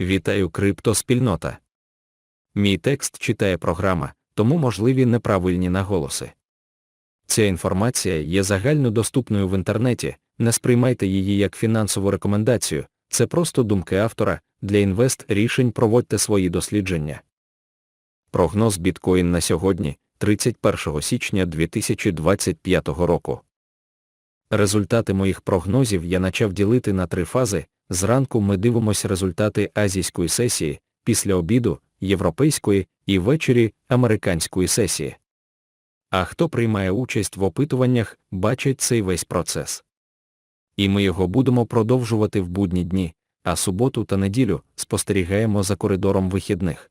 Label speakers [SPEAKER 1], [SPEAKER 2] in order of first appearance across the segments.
[SPEAKER 1] Вітаю криптоспільнота. Мій текст читає програма, тому можливі неправильні наголоси. Ця інформація є загальнодоступною в інтернеті, не сприймайте її як фінансову рекомендацію, це просто думки автора, для інвест рішень проводьте свої дослідження. Прогноз біткоін на сьогодні, 31 січня 2025 року. Результати моїх прогнозів я почав ділити на три фази. Зранку ми дивимося результати азійської сесії, після обіду європейської і ввечері американської сесії. А хто приймає участь в опитуваннях, бачить цей весь процес. І ми його будемо продовжувати в будні дні, а суботу та неділю спостерігаємо за коридором вихідних.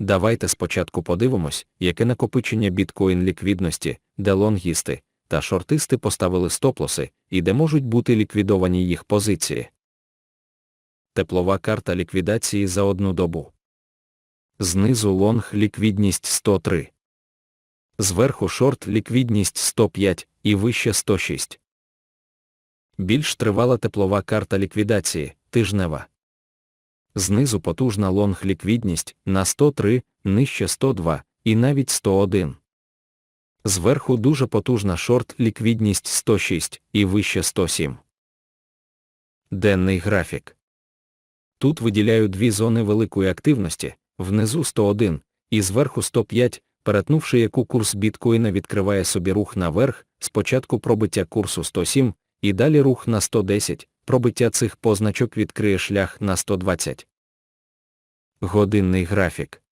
[SPEAKER 1] Давайте спочатку подивимось, яке накопичення біткоін ліквідності, де лонгісти та шортисти поставили стоп-лоси і де можуть бути ліквідовані їх позиції. Теплова карта ліквідації за одну добу. Знизу лонг ліквідність 103. Зверху шорт ліквідність 105 і вище 106. Більш тривала теплова карта ліквідації тижнева. Знизу потужна лонг ліквідність на 103, нижче 102 і навіть 101. Зверху дуже потужна шорт ліквідність 106 і вище 107. Денний графік. Тут виділяю дві зони великої активності, внизу 101 і зверху 105, перетнувши яку курс біткоїна відкриває собі рух наверх, спочатку пробиття курсу 107, і далі рух на 110, пробиття цих позначок відкриє шлях на 120. Годинний графік.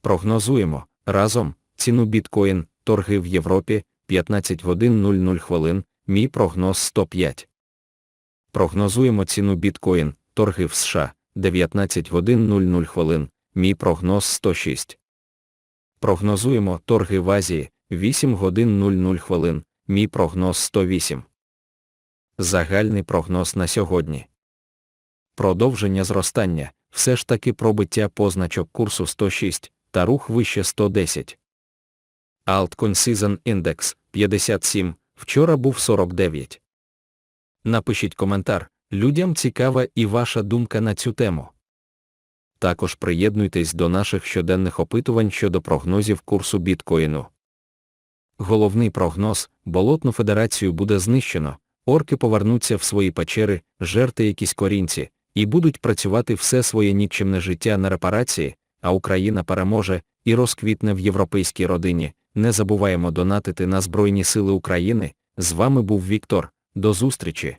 [SPEAKER 1] Прогнозуємо разом ціну біткоін, торги в Європі 15 годин 00 хвилин, мій прогноз 105. Прогнозуємо ціну біткоін, торги в США 19 годин 00 хвилин, мій прогноз 106. Прогнозуємо торги в Азії 8 годин 00 хвилин, мій прогноз 108. Загальний прогноз на сьогодні. Продовження зростання, все ж таки пробиття позначок курсу 106 та рух вище 110. Altcoin Season Index 57, вчора був 49. Напишіть коментар, людям цікава і ваша думка на цю тему. Також приєднуйтесь до наших щоденних опитувань щодо прогнозів курсу біткоїну. Головний прогноз болотну федерацію буде знищено, орки повернуться в свої печери, жерти якісь корінці, і будуть працювати все своє нікчемне життя на репарації, а Україна переможе і розквітне в європейській родині. Не забуваємо донатити на Збройні Сили України. З вами був Віктор. До зустрічі!